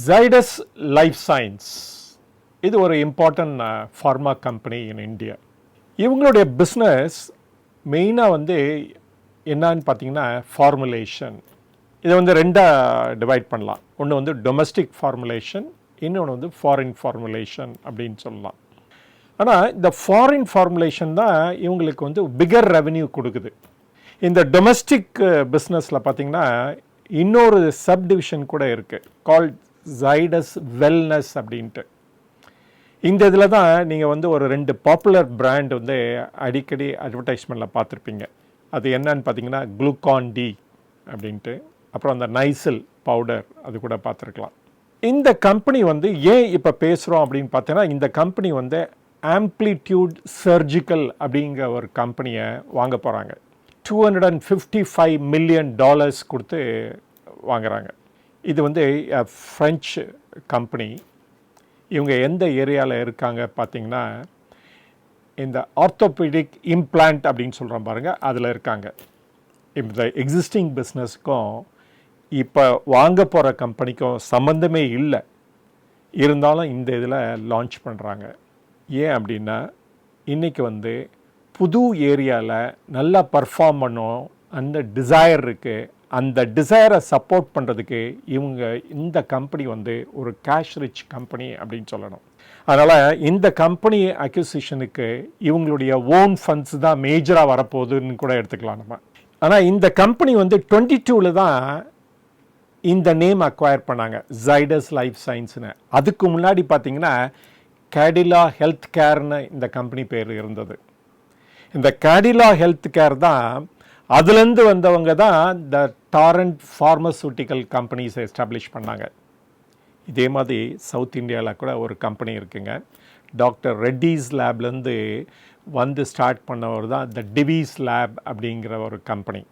Zydus life science இது ஒரு important pharma company in India இவங்களுடைய பிஸ்னஸ் மெயினாக வந்து என்னன்னு பார்த்தீங்கன்னா ஃபார்முலேஷன் இதை வந்து ரெண்டாக டிவைட் பண்ணலாம். ஒன்று வந்து டொமஸ்டிக் ஃபார்முலேஷன் இன்னொன்று வந்து ஃபாரின் ஃபார்முலேஷன் அப்படின்னு சொல்லலாம். ஆனால் இந்த ஃபாரின் ஃபார்முலேஷன் தான் இவங்களுக்கு வந்து பிகர் ரெவென்யூ கொடுக்குது. இந்த டொமஸ்டிக் பிஸ்னஸில் uh, பார்த்தீங்கன்னா இன்னொரு சப் டிவிஷன் கூட இருக்குது கால் ஜைடஸ் வெல்னஸ் அப்படின்ட்டு. இந்த இதில் தான் நீங்கள் வந்து ஒரு ரெண்டு பாப்புலர் பிராண்ட் வந்து அடிக்கடி அட்வர்டைஸ்மெண்ட்டில் பார்த்துருப்பீங்க. அது என்னன்னு பார்த்தீங்கன்னா குளுக்கான் டி அப்படின்ட்டு. அப்புறம் அந்த நைசில் பவுடர் அது கூட பார்த்துருக்கலாம். இந்த கம்பெனி வந்து ஏன் இப்போ பேசுகிறோம் அப்படின்னு பார்த்தீங்கன்னா இந்த கம்பெனி வந்து ஆம்ப்ளிடியூட் சர்ஜிக்கல் அப்படிங்கிற ஒரு கம்பெனியை வாங்க போகிறாங்க two hundred and fifty five million dollars கொடுத்து வாங்குறாங்க. இது வந்து ஃப்ரெஞ்சு கம்பெனி இவங்க எந்த ஏரியாவில் இருக்காங்க பார்த்தீங்கன்னா இந்த ஆர்த்தோபெடிக் இம்ப்ளான்ட் அப்படின்னு சொல்கிறோம் பாருங்கள் அதில் இருக்காங்க. இந்த எக்ஸிஸ்டிங் பிஸ்னஸ்க்கும் இப்போ வாங்க போகிற கம்பெனிக்கும் சம்மந்தமே இல்லை. இருந்தாலும் இந்த இதில் லான்ச் பண்ணுறாங்க ஏன் அப்படின்னா இன்றைக்கி வந்து புது ஏரியாவில் நல்லா பர்ஃபார்ம் பண்ணும் அந்த டிசையர் இருக்குது அந்த டிசைரை சப்போர்ட் பண்ணுறதுக்கு இவங்க இந்த கம்பெனி வந்து ஒரு கேஷ் ரிச் கம்பெனி அப்படின்னு சொல்லணும். அதனால் இந்த கம்பெனி அக்யூசிஷனுக்கு இவங்களுடைய ஓன் ஃபண்ட்ஸ் தான் மேஜராக வரப்போகுதுன்னு கூட எடுத்துக்கலாம் நம்ம. ஆனால் இந்த கம்பெனி வந்து டுவெண்ட்டி டூவில் தான் இந்த நேம் அக்வயர் பண்ணாங்க ஜைடஸ் லைஃப் சயின்ஸ்னு அதுக்கு முன்னாடி பார்த்தீங்கன்னா கேடிலா ஹெல்த் கேர்னு இந்த கம்பெனி பேர் இருந்தது. இந்த கேடிலா ஹெல்த் கேர் தான் அதுலேருந்து வந்தவங்க தான் இந்த டாரண்ட் ஃபார்மசூட்டிக்கல் கம்பெனிஸை எஸ்டாப்ளிஷ் பண்ணாங்க. இதே மாதிரி சவுத் இந்தியாவில் கூட ஒரு கம்பெனி இருக்குங்க. டாக்டர் ரெட்டிஸ் லேப்லேருந்து வந்து ஸ்டார்ட் பண்ணவர் தான் த டிவிஸ் லேப் அப்படிங்கிற ஒரு கம்பெனி